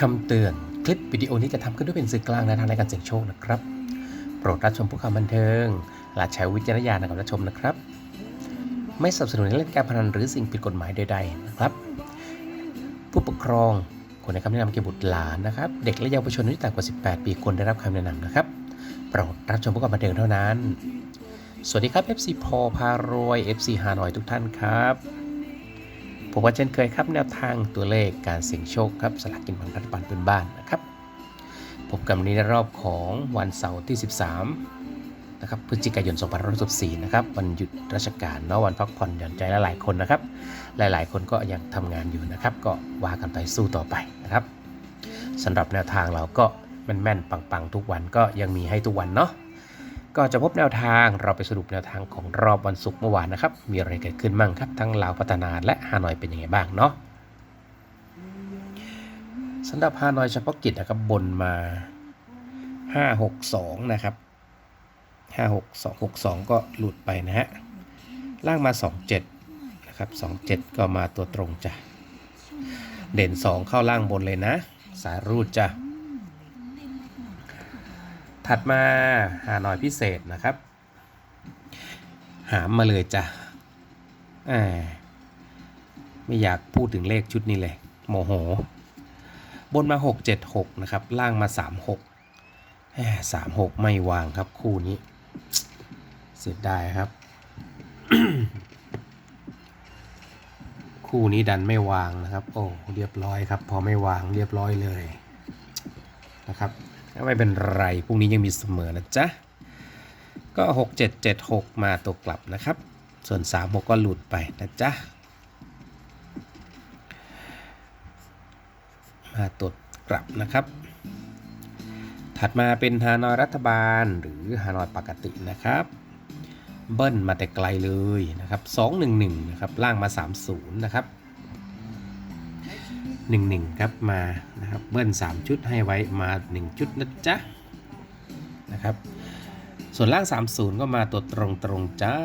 คำเตือนคลิปวิดีโอนี้จะทำขึ้นด้วยเป็นสื่อกลางในทางในการเสี่ยงโชคนะครับ โปรดรับชมผู้คำบันเทิงและใช้วิจารณญาณในการรับชมนะครับ ไม่สนับสนุนให้เล่นการพนันหรือสิ่งผิดกฎหมายใดๆนะครับ ผู้ปกครองควรให้คำแนะนำแก่บุตรหลานนะครับ เด็กและเยาวชนอายุต่ำกว่า 18 ปีควรได้รับคำแนะนำนะครับ โปรดรับชมผู้คำบันเทิงเท่านั้น สวัสดีครับ FC พอพารวย FC ฮานอยทุกท่านครับ ผมว่าเช่นเคยครับแนวทางตัวเลขการเสี่ยงโชคครับสลากกินแบ่งรัฐบาลเป็นบ้านนะครับพบกันวันนี้ในรอบของวันเสาร์ที่ 13นะครับพฤศจิกายน2564นะครับวันหยุดราชการเนาะวันพักผ่อนหย่อนใจลหลายคนนะครับ หลายๆ คนก็ยังทำงานอยู่นะครับ ก็ว่ากันไปสู้ต่อไปนะครับสำหรับแนวทางเราก็แม่นๆปังๆ ทุกวันก็ยังมีให้ทุกวันเนาะ ก็จะพบแนวทางเราไปสรุปแนวทางของรอบวันศุกร์เมื่อวานนะครับ มีอะไรเกิดขึ้นบ้างครับ ทั้งลาวพัฒนาและฮานอยเป็นยังไงบ้างเนาะสำหรับฮานอยเฉพาะกิจนะครับบนมา 562 นะครับ 562 62 ก็หลุดไปนะฮะ ล่างมา 27 นะครับ 27 ก็มาตัวตรงจ้ะ เด่น 2 เข้าล่างบนเลยนะ สายรูดจ้ะ ถัดมาหาหน่อยพิเศษนะครับ หามมาเลยจ้ะไม่อยากพูดถึงเลขชุดนี้เลย โมโห บนมา 6 7 6 นะครับ ล่างมา 3 6แหม3 6 ไม่วางครับคู่นี้ เสียดายครับ คู่นี้ดันไม่วางนะครับ โอ้ เรียบร้อยครับ พอไม่วางเรียบร้อยเลยนะครับ ไม่เป็นไรพรุ่งนี้ยังมีเสมอนะจ๊ะ ก็ 6 7 7 6 มาตัวกลับนะครับ ส่วน 3 6 ก็หลุดไปนะจ๊ะ มาตัวกลับนะครับ ถัดมาเป็นฮานอยรัฐบาลหรือฮานอยปกตินะครับ เบิ้ลมาแต่ไกลเลยนะครับ 211 นะครับ ล่างมา 30 นะครับ 11ครับมานะครับเบิ้ล3 ชุดให้ไว้มา 1 ชุดนะจ๊ะนะครับส่วนล่าง 30 ก็มาตัวตรงตรงๆจ้า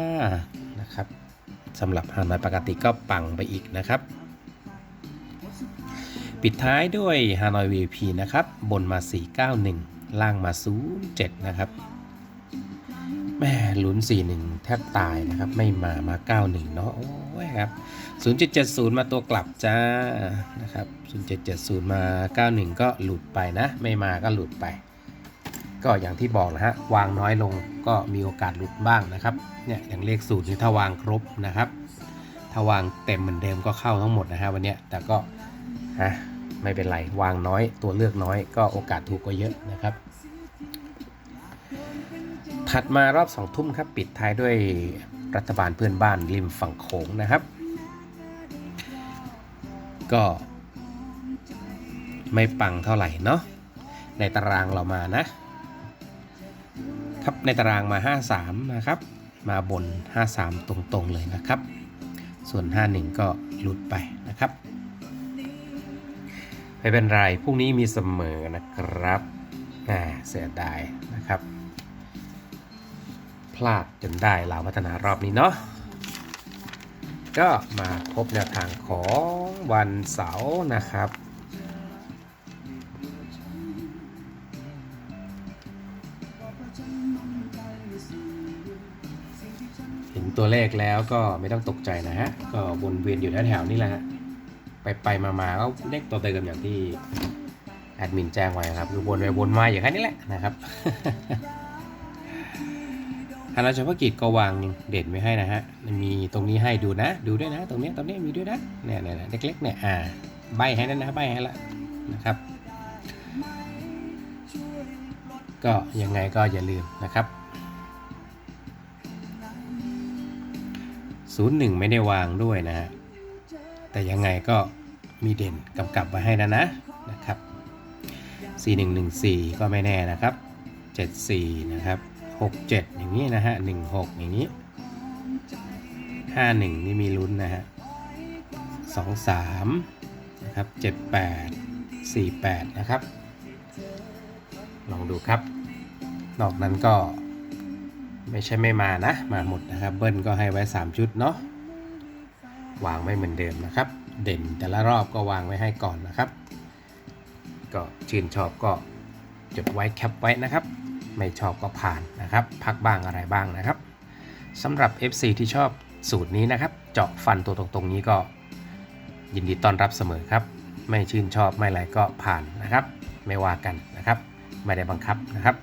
นะครับสำหรับฮานอยปกติก็ปังไปอีกนะครับ ปิดท้ายด้วยฮานอย VP นะครับ บนมา 491 ล่างมา 07 นะครับแม่ลุ้น 41 แทบตายนะครับ ไม่มามา 91 เนาะ ยครับ 0770 มาตัวกลับจ้านะครับ 0770 มา 91 ก็หลุดไปนะ ไม่มาก็หลุดไป ก็อย่างที่บอกนะฮะ วางน้อยลงก็มีโอกาสหลุดบ้างนะครับ เนี่ยอย่างเลขสูตรนี่ถ้าวางครบนะครับ ถ้าวางเต็มเหมือนเดิมก็เข้าทั้งหมดนะฮะวันนี้แต่ก็ฮะไม่เป็นไร วางน้อยตัวเลือกน้อยก็โอกาสถูกก็เยอะนะครับถัดมารอบสองทุ่มครับ ปิดท้ายด้วย รัฐบาลเพื่อนบ้านริมฝั่งโขงนะครับ ก็ไม่ปังเท่าไหร่เนาะในตารางเรามานะครับในตารางมา 53 นะครับ มาบน 53 ตรงๆเลยนะครับ ส่วน 51 ก็หลุดไปนะครับ ไม่เป็นไรพรุ่งนี้มีเสมอนะครับอ่าเสียดายนะครับาดจนได้ลาวพัฒนารอบนี้เนาะก็มาพบแนวทางของวันเสาร์นะครับ เห็นตัวเลขแล้วก็ไม่ต้องตกใจนะฮะ ก็วนเวียนอยู่แถวๆนี้แหละฮะ ไปไปมามาๆก็เลขตัวเดิมอย่างที่แอดมินแจ้งไว้ครับคือวนไปวนมาอย่างแค่นี้แหละนะครับ ฮานาเฉพาะกิจก็วางเด่นไว้ให้นะฮะ มีตรงนี้ให้ดูนะ ดูด้วยนะ ตรงนี้ตรงนี้มีด้วยนะ เนี่ยเนี่ยเล็กๆเนี่ย อ่า ใบให้นั่นนะ ใบให้ละนะครับ ก็ยังไงก็อย่าลืมนะครับศูนย์หนึ่งไม่ได้วางด้วยนะฮะ แต่ยังไงก็มีเด่นกำกับไว้ให้นะนะนะครับ 4114 ก็ไม่แน่นะครับ 74 นะครับ 67 อย่างนี้นะฮะ 16 อย่างนี้ 51 นี่มีลุ้นนะฮะ 23 นะครับ 78 48 นะครับ ลองดูครับ นอกนั้นก็ไม่ใช่ไม่มานะ มาหมดนะครับ เบิ้ลก็ให้ไว้ 3 ชุดเนาะ วางไม่เหมือนเดิมนะครับ เด่นแต่ละรอบก็วางไว้ให้ก่อนนะครับ ก็ชื่นชอบก็จดไว้แคปไว้นะครับ ไม่ชอบก็ผ่านนะครับ พักบ้างอะไรบ้างนะครับสำหรับ FC ที่ชอบสูตรนี้นะครับ เจาะฟันตัวตรงๆนี้ก็ ยินดีต้อนรับเสมอครับ ไม่ชื่นชอบไม่อะไรก็ผ่านนะครับ ไม่ว่ากันนะครับ ไม่ได้บังคับนะครับ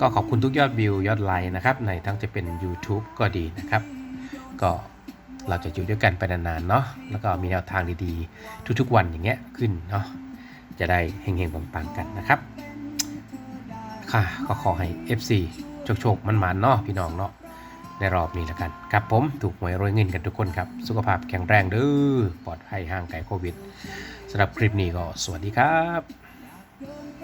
ก็ขอบคุณทุกยอดวิวยอดไลค์นะครับ ในทั้งจะเป็น YouTube ก็ดีนะครับ ก็เราจะอยู่ด้วยกันไปนานๆเนาะแล้วก็มีแนวทางดีๆ ทุกๆวันอย่างเงี้ยขึ้นเนาะจะได้เฮงๆปังๆกันนะครับ ค่ะก็ขอให้ FC โชคๆมันหมานเนาะพี่น้องเนาะในรอบนี้แล้วกันครับผมถูกหวยรวยเงินกันทุกคนครับ สุขภาพแข็งแรงเด้อปลอดภัยห่างไกลโควิดสำหรับคลิปนี้ก็สวัสดีครับ